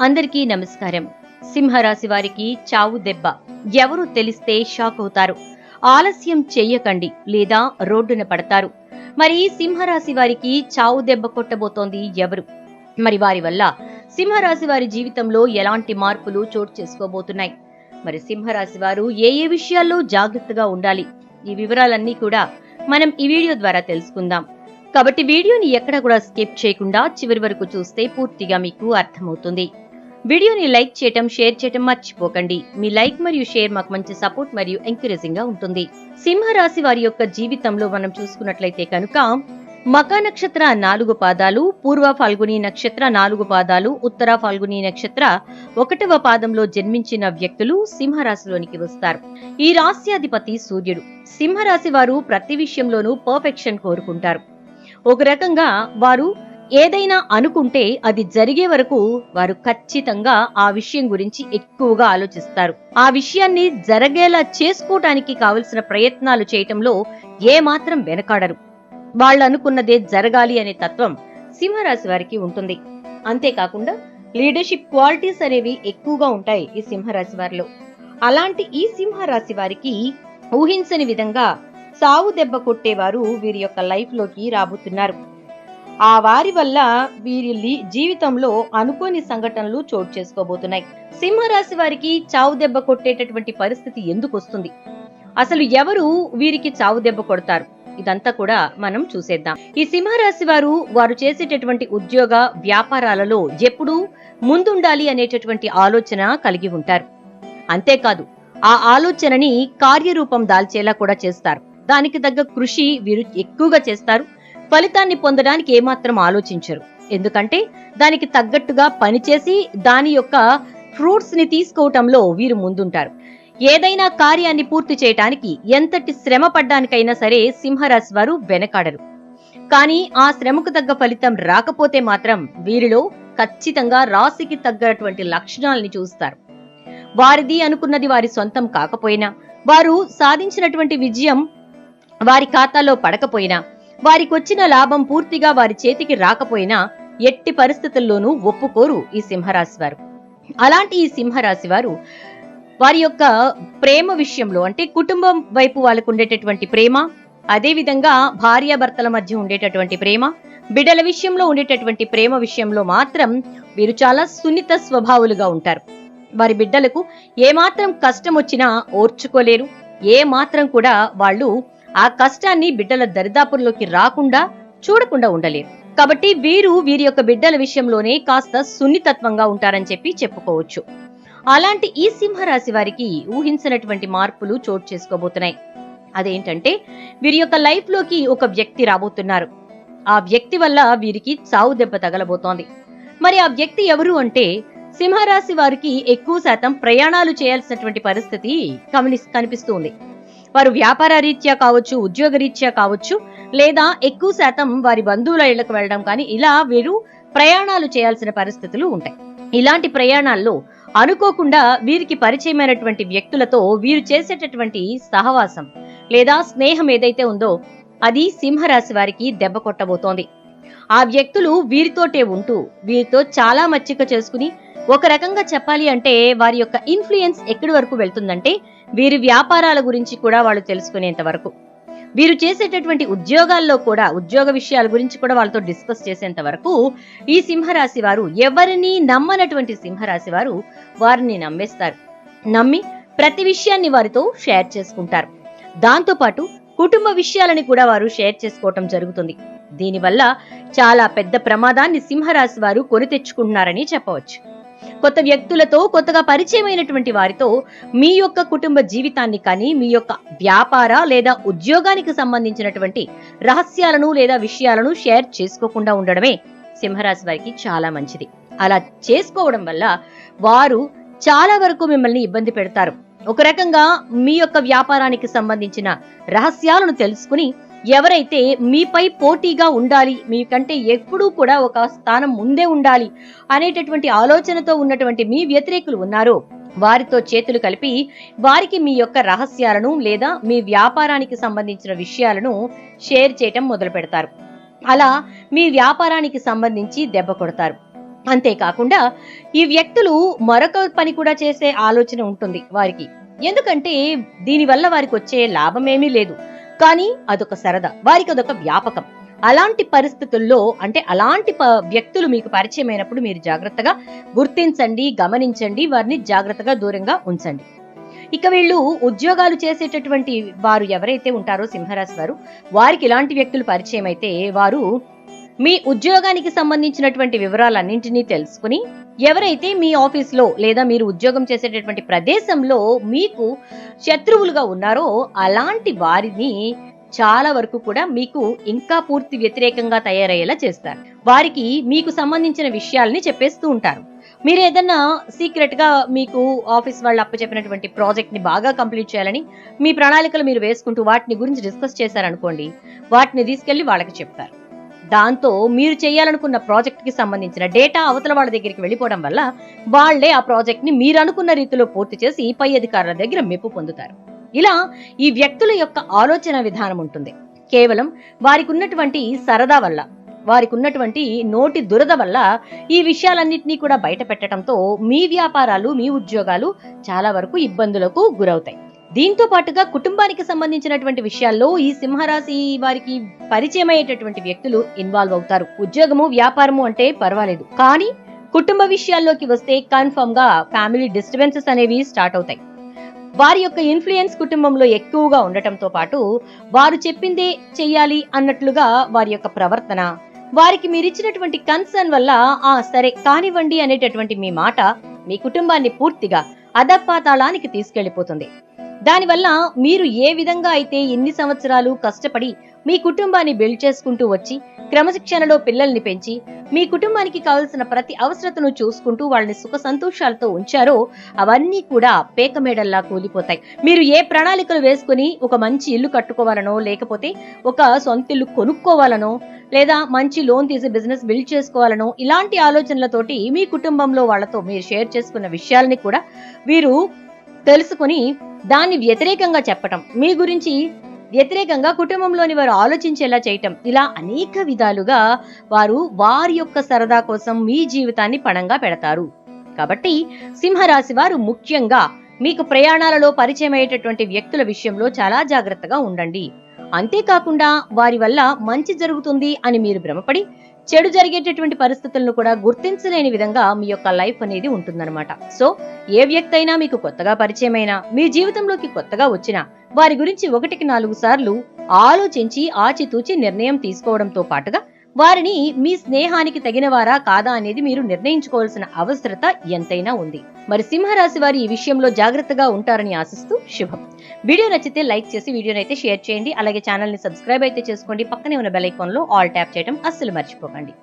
అందరికీ నమస్కారం. సింహరాశి వారికి చావు దెబ్బ. ఎవరు తెలిస్తే షాక్ అవుతారు. ఆలస్యం చెయ్యకండి లేదా రోడ్డున పడతారు. మరి సింహరాశి వారికి చావు దెబ్బ కొట్టబోతోంది ఎవరు? మరి వారి వల్ల సింహరాశి వారి జీవితంలో ఎలాంటి మార్పులు చోటు చేసుకోబోతున్నాయి? మరి సింహరాశి వారు ఏ ఏ విషయాల్లో జాగ్రత్తగా ఉండాలి? ఈ వివరాలన్నీ కూడా మనం ఈ వీడియో ద్వారా తెలుసుకుందాం. కాబట్టి వీడియోని ఎక్కడ కూడా స్కిప్ చేయకుండా చివరి వరకు చూస్తే పూర్తిగా మీకు అర్థమవుతుంది. వీడియోని లైక్ చేయటం షేర్ చేయటం మర్చిపోకండి. మీ లైక్ మరియు షేర్ మాకు మంచి సపోర్ట్ మరియు ఎంకరేజింగ్గా ఉంటుంది. సింహరాశి వారి యొక్క జీవితంలో మనం చూసుకున్నట్లయితే కనుక మకా నక్షత్ర నాలుగు పాదాలు పూర్వ ఫాల్గుని నక్షత్ర నాలుగు పాదాలు ఉత్తర ఫాల్గుని నక్షత్ర ఒకటవ పాదంలో జన్మించిన వ్యక్తులు సింహరాశిలోనికి వస్తారు. ఈ రాశ్యాధిపతి సూర్యుడు. సింహరాశి వారు ప్రతి విషయంలోనూ పర్ఫెక్షన్ కోరుకుంటారు. ఒక రకంగా వారు ఏదైనా అనుకుంటే అది జరిగే వరకు వారు ఖచ్చితంగా ఆ విషయం గురించి ఎక్కువగా ఆలోచిస్తారు. ఆ విషయాన్ని జరగేలా చేసుకోవటానికి కావలసిన ప్రయత్నాలు చేయటంలో ఏమాత్రం వెనకాడరు. వాళ్ళు అనుకున్నదే జరగాలి అనే తత్వం సింహరాశి వారికి ఉంటుంది. అంతేకాకుండా లీడర్షిప్ క్వాలిటీస్ అనేవి ఎక్కువగా ఉంటాయి ఈ సింహరాశి వారిలో. అలాంటి ఈ సింహరాశి వారికి ఊహించని విధంగా సావు దెబ్బ కొట్టేవారు వీరి యొక్క లైఫ్లోకి రాబోతున్నారు. ఆ వారి వల్ల వీరి జీవితంలో అనుకోని సంఘటనలు చోటు చేసుకోబోతున్నాయి. సింహరాశి వారికి చావు దెబ్బ కొట్టేటటువంటి పరిస్థితి ఎందుకు వస్తుంది? అసలు ఎవరు వీరికి చావు దెబ్బ కొడతారు? ఇదంతా కూడా మనం చూసేద్దాం. ఈ సింహరాశి వారు వారు చేసేటటువంటి ఉద్యోగ వ్యాపారాలలో ఎప్పుడూ ముందుండాలి అనేటటువంటి ఆలోచన కలిగి ఉంటారు. అంతేకాదు ఆ ఆలోచనని కార్యరూపం దాల్చేలా కూడా చేస్తారు. దానికి తగ్గ కృషి వీరు ఎక్కువగా చేస్తారు. ఫలితాన్ని పొందడానికి ఏమాత్రం ఆలోచించరు. ఎందుకంటే దానికి తగ్గట్టుగా పనిచేసి దాని యొక్క ఫ్రూట్స్ని తీసుకోవటంలో వీరు ముందుంటారు. ఏదైనా కార్యాన్ని పూర్తి చేయటానికి ఎంతటి శ్రమ పడ్డానికైనా సరే సింహరాశి వారు వెనకాడరు. కానీ ఆ శ్రమకు తగ్గ ఫలితం రాకపోతే మాత్రం వీరిలో ఖచ్చితంగా రాశికి తగ్గటువంటి లక్షణాలని చూస్తారు. వారిది అనుకున్నది వారి సొంతం కాకపోయినా వారు సాధించినటువంటి విజయం వారి ఖాతాలో పడకపోయినా వారికి వచ్చిన లాభం పూర్తిగా వారి చేతికి రాకపోయినా ఎట్టి పరిస్థితుల్లోనూ ఒప్పుకోరు ఈ సింహరాశి వారు. అలాంటి ఈ సింహరాశి వారు వారి యొక్క ప్రేమ విషయంలో అంటే కుటుంబం వైపు వాళ్ళకు ఉండేటటువంటి ప్రేమ అదే విధంగా భార్యాభర్తల మధ్య ఉండేటటువంటి ప్రేమ బిడ్డల విషయంలో ఉండేటటువంటి ప్రేమ విషయంలో మాత్రం వీరు చాలా సున్నిత స్వభావులుగా ఉంటారు. వారి బిడ్డలకు ఏమాత్రం కష్టం వచ్చినా ఓర్చుకోలేరు ఏ మాత్రం కూడా వాళ్ళు ఆ కష్టాన్ని బిడ్డల దరిదాపుల్లోకి రాకుండా చూడకుండా ఉండలేరు. కాబట్టి వీరు వీరి యొక్క బిడ్డల విషయంలోనే కాస్త సున్నితత్వంగా ఉంటారని చెప్పి చెప్పుకోవచ్చు. అలాంటి ఈ సింహరాశి వారికి ఊహించినటువంటి మార్పులు చోటు చేసుకోబోతున్నాయి. అదేంటంటే వీరి యొక్క లైఫ్లోకి ఒక వ్యక్తి రాబోతున్నారు. ఆ వ్యక్తి వల్ల వీరికి చావు దెబ్బ తగలబోతోంది. మరి ఆ వ్యక్తి ఎవరు అంటే సింహరాశి వారికి ఎక్కువ శాతం ప్రయాణాలు చేయాల్సినటువంటి పరిస్థితి గమని కనిపిస్తుంది వారు వ్యాపార రీత్యా కావచ్చు ఉద్యోగ రీత్యా కావచ్చు లేదా ఎక్కువ శాతం వారి బంధువుల ఇళ్ళకు వెళ్ళడం కానీ ఇలా వీరు ప్రయాణాలు చేయాల్సిన పరిస్థితులు ఉంటాయి. ఇలాంటి ప్రయాణాల్లో అనుకోకుండా వీరికి పరిచయమైనటువంటి వ్యక్తులతో వీరు చేసేటటువంటి సహవాసం లేదా స్నేహం ఏదైతే ఉందో అది సింహరాశి వారికి దెబ్బ కొట్టబోతోంది. ఆ వ్యక్తులు వీరితోటే ఉంటూ వీరితో చాలా మచ్చిక చేసుకుని ఒక రకంగా చెప్పాలి అంటే వారి యొక్క ఇన్ఫ్లుయెన్స్ ఎక్కడి వరకు వెళ్తుందంటే వీరి వ్యాపారాల గురించి కూడా వాళ్ళు తెలుసుకునేంత వరకు. వీరు చేసేటటువంటి ఉద్యోగాల్లో కూడా ఉద్యోగ విషయాల గురించి కూడా వాళ్ళతో డిస్కస్ చేసేంత వరకు ఈ సింహరాశి వారు ఎవరిని నమ్మనటువంటి సింహరాశి వారు వారిని నమ్మేస్తారు. నమ్మి ప్రతి విషయాన్ని వారితో షేర్ చేసుకుంటారు. దాంతోపాటు కుటుంబ విషయాలని కూడా వారు షేర్ చేసుకోవటం జరుగుతుంది. దీనివల్ల చాలా పెద్ద ప్రమాదాన్ని సింహరాశి వారు కొని తెచ్చుకుంటున్నారని చెప్పవచ్చు. కొత్త వ్యక్తులతో కొత్తగా పరిచయమైనటువంటి వారితో మీ యొక్క కుటుంబ జీవితాన్ని కానీ మీ యొక్క వ్యాపార లేదా ఉద్యోగానికి సంబంధించినటువంటి రహస్యాలను లేదా విషయాలను షేర్ చేసుకోకుండా ఉండడమే సింహరాశి వారికి చాలా మంచిది. అలా చేసుకోవడం వల్ల వారు చాలా వరకు మిమ్మల్ని ఇబ్బంది పెడతారు. ఒక రకంగా మీ యొక్క వ్యాపారానికి సంబంధించిన రహస్యాలను తెలుసుకుని ఎవరైతే మీపై పోటీగా ఉండాలి మీకంటే ఎప్పుడూ కూడా ఒక స్థానం ముందే ఉండాలి అనేటటువంటి ఆలోచనతో ఉన్నటువంటి మీ వ్యతిరేకులు ఉన్నారో. వారితో చేతులు కలిపి వారికి మీ యొక్క రహస్యాలను లేదా మీ వ్యాపారానికి సంబంధించిన విషయాలను షేర్ చేయటం మొదలు పెడతారు అలా మీ వ్యాపారానికి సంబంధించి దెబ్బ కొడతారు. అంతేకాకుండా ఈ వ్యక్తులు మరొక పని కూడా చేసే ఆలోచన ఉంటుంది వారికి. ఎందుకంటే దీనివల్ల వారికి వచ్చే లాభమేమీ లేదు. కానీ అదొక సరదా. వారికి అదొక వ్యాపకం. అలాంటి పరిస్థితుల్లో అంటే అలాంటి ప- వ్యక్తులు మీకు పరిచయమైనప్పుడు మీరు జాగ్రత్తగా గుర్తించండి గమనించండి వారిని జాగ్రత్తగా దూరంగా ఉంచండి. ఇక వీళ్ళు ఉద్యోగాలు చేసేటటువంటి వారు ఎవరైతే ఉంటారో సింహరాశి వారు వారికి ఇలాంటి వ్యక్తులు పరిచయం అయితే వారు మీ ఉద్యోగానికి సంబంధించినటువంటి వివరాలన్నింటినీ తెలుసుకుని ఎవరైతే మీ ఆఫీస్లో లేదా మీరు ఉద్యోగం చేసేటటువంటి ప్రదేశంలో మీకు శత్రువులుగా ఉన్నారో అలాంటి వారిని చాలా వరకు కూడా మీకు ఇంకా పూర్తి వ్యతిరేకంగా తయారయ్యేలా చేస్తారు. వారికి మీకు సంబంధించిన విషయాల్ని చెప్పేస్తూ ఉంటారు. మీరు ఏదన్నా సీక్రెట్గా మీకు ఆఫీస్ వాళ్ళు అప్పచెప్పినటువంటి ప్రాజెక్ట్ని బాగా కంప్లీట్ చేయాలని మీ ప్రణాళికలు మీరు వేసుకుంటూ వాటిని గురించి డిస్కస్ చేశారనుకోండి వాటిని తీసుకెళ్ళి వాళ్ళకి చెప్తారు. దాంతో మీరు చేయాలనుకున్న ప్రాజెక్ట్కి సంబంధించిన డేటా అవతల వాళ్ళ దగ్గరికి వెళ్ళిపోవడం వల్ల వాళ్ళే ఆ ప్రాజెక్ట్ని మీరు అనుకున్న రీతిలో పూర్తి చేసి పై అధికారుల దగ్గర మెప్పు పొందుతారు. ఇలా ఈ వ్యక్తుల యొక్క ఆలోచన విధానం ఉంటుంది. కేవలం వారికి ఉన్నటువంటి సరదా వల్ల వారికి ఉన్నటువంటి నోటి దురద వల్ల ఈ విషయాలన్నింటినీ కూడా బయట పెట్టడంతో మీ వ్యాపారాలు మీ ఉద్యోగాలు చాలా వరకు ఇబ్బందులకు గురవుతాయి. దీంతో పాటుగా కుటుంబానికి సంబంధించినటువంటి విషయాల్లో ఈ సింహరాశి వారికి పరిచయం అయ్యేటటువంటి వ్యక్తులు ఇన్వాల్వ్ అవుతారు. ఉద్యోగము వ్యాపారము అంటే పర్వాలేదు. కానీ కుటుంబ విషయాల్లోకి వస్తే కన్ఫర్మ్గా ఫ్యామిలీ డిస్టర్బెన్సెస్ అనేవి స్టార్ట్ అవుతాయి. వారి యొక్క ఇన్ఫ్లుయెన్స్ కుటుంబంలో ఎక్కువగా ఉండటంతో పాటు వారు చెప్పిందే చెయ్యాలి అన్నట్లుగా వారి యొక్క ప్రవర్తన వారికి మీరిచ్చినటువంటి కన్సర్న్ వల్ల ఆ సరే కానివ్వండి అనేటటువంటి మీ మాట మీ కుటుంబాన్ని పూర్తిగా అధపాతాళానికి తీసుకెళ్ళిపోతుంది దానివల్ల మీరు ఏ విధంగా అయితే ఎన్ని సంవత్సరాలు కష్టపడి మీ కుటుంబాన్ని బిల్డ్ చేసుకుంటూ వచ్చి క్రమశిక్షణలో పిల్లల్ని పెంచి మీ కుటుంబానికి కావలసిన ప్రతి అవసరతను చూసుకుంటూ వాళ్ళని సుఖ సంతోషాలతో ఉంచారో అవన్నీ కూడా పేకమేడల్లా కూలిపోతాయి. మీరు ఏ ప్రణాళికలు వేసుకుని ఒక మంచి ఇల్లు కట్టుకోవాలనో లేకపోతే ఒక సొంత ఇల్లు కొనుక్కోవాలనో లేదా మంచి లోన్ తీసి బిజినెస్ బిల్డ్ చేసుకోవాలనో ఇలాంటి ఆలోచనలతోటి మీ కుటుంబంలో వాళ్ళతో మీరు షేర్ చేసుకున్న విషయాల్ని కూడా వీరు తెలుసుకుని దాన్ని వ్యతిరేకంగా చెప్పటం. మీ గురించి వ్యతిరేకంగా కుటుంబంలోని వారు ఆలోచించేలా చేయటం. ఇలా అనేక విధాలుగా వారు వారి యొక్క సరదా కోసం మీ జీవితాన్ని పణంగా పెడతారు. కాబట్టి సింహరాశి వారు ముఖ్యంగా మీకు ప్రయాణాలలో పరిచయం అయ్యేటటువంటి వ్యక్తుల విషయంలో చాలా జాగ్రత్తగా ఉండండి. అంతేకాకుండా వారి వల్ల మంచి జరుగుతుంది అని మీరు భ్రమపడి చెడు జరిగేటటువంటి పరిస్థితులను కూడా గుర్తించలేని విధంగా మీ యొక్క లైఫ్ అనేది ఉంటుందన్నమాట. సో ఏ వ్యక్తి అయినా మీకు కొత్తగా పరిచయమైనా మీ జీవితంలోకి కొత్తగా వచ్చినా వారి గురించి ఒకటికి నాలుగు సార్లు ఆలోచించి ఆచితూచి నిర్ణయం తీసుకోవడంతో పాటుగా వారిని మీ స్నేహానికి తగినవారా కాదా అనేది మీరు నిర్ణయించుకోవాల్సిన అవసరత ఎంతైనా ఉంది. మరి సింహరాశి వారి ఈ విషయంలో జాగ్రత్తగా ఉంటారని ఆశిస్తూ శుభం. వీడియో నచ్చితే లైక్ చేసి వీడియోని అయితే షేర్ చేయండి. అలాగే ఛానల్ని సబ్స్క్రైబ్ అయితే చేసుకోండి. పక్కనే ఉన్న బెల్ ఐకాన్లో ఆల్ ట్యాప్ చేయడం అస్సలు మర్చిపోకండి.